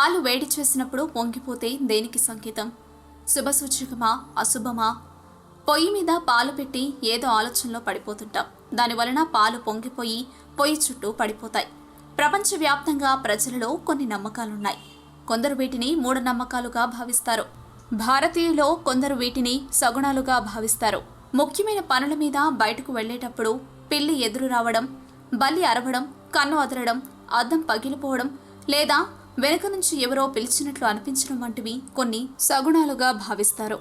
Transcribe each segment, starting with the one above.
పాలు వేడి చేసినప్పుడు పొంగిపోతే దేనికి సంకేతం? శుభసూచకమా అశుభమా? పొయ్యి మీద పాలు పెట్టి ఏదో ఆలోచనలో పడిపోతుంటాం. దాని వలన పాలు పొంగిపోయి పొయ్యి చుట్టూ పడిపోతాయి. ప్రపంచవ్యాప్తంగా ప్రజలలో కొన్ని నమ్మకాలున్నాయి. కొందరు వీటిని మూఢనమ్మకాలుగా భావిస్తారు. భారతీయులో కొందరు వీటిని సగుణాలుగా భావిస్తారు. ముఖ్యమైన పనుల మీద బయటకు వెళ్ళేటప్పుడు పిల్లి ఎదురు రావడం బల్లి అరవడం కన్ను అదరడం అద్దం పగిలిపోవడం లేదా వెనుక నుంచి ఎవరో పిలిచినట్లు అనిపించడం వంటివి కొన్ని సగుణాలుగా భావిస్తారు.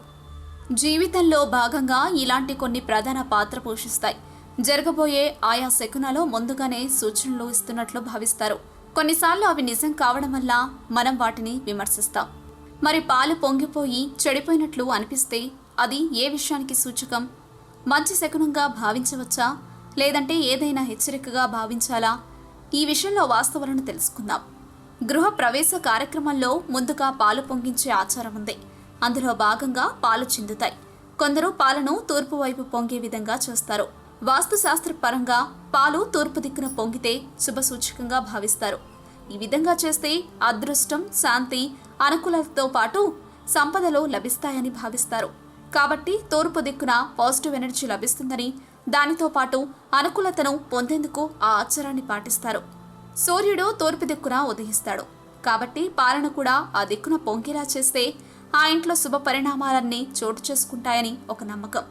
జీవితంలో భాగంగా ఇలాంటి కొన్ని ప్రధాన పాత్ర పోషిస్తాయి. జరగబోయే ఆయా శకునాలు ముందుగానే సూచనలు ఇస్తున్నట్లు భావిస్తారు. కొన్నిసార్లు అవి నిజం కావడం వల్ల మనం వాటిని విమర్శిస్తాం. మరి పాలు పొంగిపోయి చెడిపోయినట్లు అనిపిస్తే అది ఏ విషయానికి సూచకం? మంచి శకునంగా భావించవచ్చా? లేదంటే ఏదైనా హెచ్చరికగా భావించాలా? ఈ విషయంలో వాస్తవాలను తెలుసుకుందాం. గృహ ప్రవేశ కార్యక్రమంలో ముందుగా పాలు పొంగించే ఆచారం ఉంది. అందులో భాగంగా పాలు చిందుతాయి. కొందరు పాలను తూర్పు వైపు పొంగే విధంగా చేస్తారు. వాస్తుశాస్త్ర పరంగా పాలు తూర్పు దిక్కున పొంగితే శుభసూచకంగా భావిస్తారు. ఈ విధంగా చేస్తే అదృష్టం శాంతి అనుకూలతతో పాటు సంపదలు లభిస్తాయని భావిస్తారు. కాబట్టి తూర్పు దిక్కున పాజిటివ్ ఎనర్జీ లభిస్తుందని దానితో పాటు అనుకూలతను పొందేందుకు ఆ ఆచారాన్ని పాటిస్తారు. సూర్యుడు తూర్పు దిక్కున ఉదయిస్తాడు. కాబట్టి పాలన కూడా ఆ దిక్కున పొంగేలా చేస్తే ఆ ఇంట్లో శుభ పరిణామాలన్నీ చోటు చేసుకుంటాయని ఒక నమ్మకం.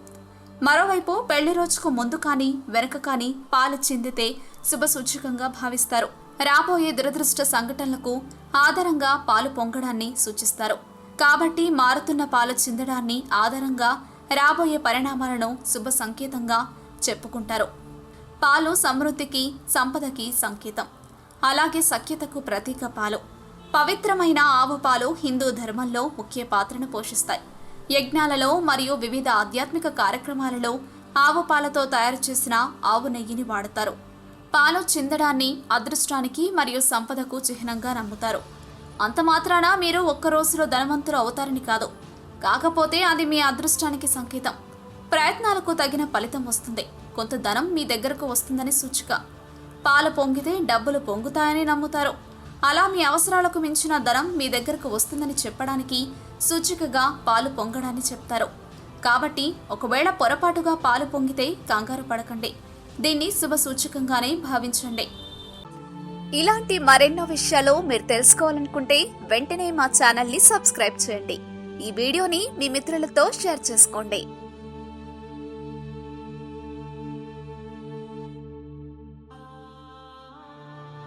మరోవైపు పెళ్ళి రోజుకు ముందు కానీ వెనక కానీ పాలు చిందితే శుభ సూచకంగా భావిస్తారు. రాబోయే దురదృష్ట సంఘటనలకు ఆధారంగా పాలు పొంగడాన్ని సూచిస్తారు. కాబట్టి మారుతున్న పాలు చిందడాన్ని ఆధారంగా రాబోయే పరిణామాలను శుభ సంకేతంగా చెప్పుకుంటారు. పాలు సమృద్ధికి సంపదకి సంకేతం. అలాగే సఖ్యతకు ప్రతీక పాలు. పవిత్రమైన ఆవు పాలు హిందూ ధర్మంలో ముఖ్య పాత్రను పోషిస్తాయి. యజ్ఞాలలో మరియు వివిధ ఆధ్యాత్మిక కార్యక్రమాలలో ఆవు పాలతో తయారు చేసిన ఆవు నెయ్యిని వాడతారు. పాలు చిందడాన్ని అదృష్టానికి మరియు సంపదకు చిహ్నంగా నమ్ముతారు. అంత మాత్రాన మీరు ఒక్క రోజులో ధనవంతులు అవుతారని కాదు. కాకపోతే అది మీ అదృష్టానికి సంకేతం. ప్రయత్నాలకు తగిన ఫలితం వస్తుంది. కొంత ధనం మీ దగ్గరకు వస్తుందని సూచిక. పాలు పొంగితే డబ్బులు పొంగుతాయని నమ్ముతారు. అలా మీ అవసరాలకు మించిన ధనం మీ దగ్గరకు వస్తుందని చెప్పడానికి సూచికగా పాలు పొంగడాన్ని చెప్తారు. కాబట్టి ఒకవేళ పొరపాటుగా పాలు పొంగితే కంగారు పడకండి. దీన్ని శుభ సూచకంగానే భావించండి. ఇలాంటి మరెన్నో విషయాలు మీరు తెలుసుకోవాలనుకుంటే వెంటనే మా ఛానల్ని సబ్స్క్రైబ్ చేయండి. ఈ వీడియోని మీ మిత్రులతో షేర్ చేసుకోండి.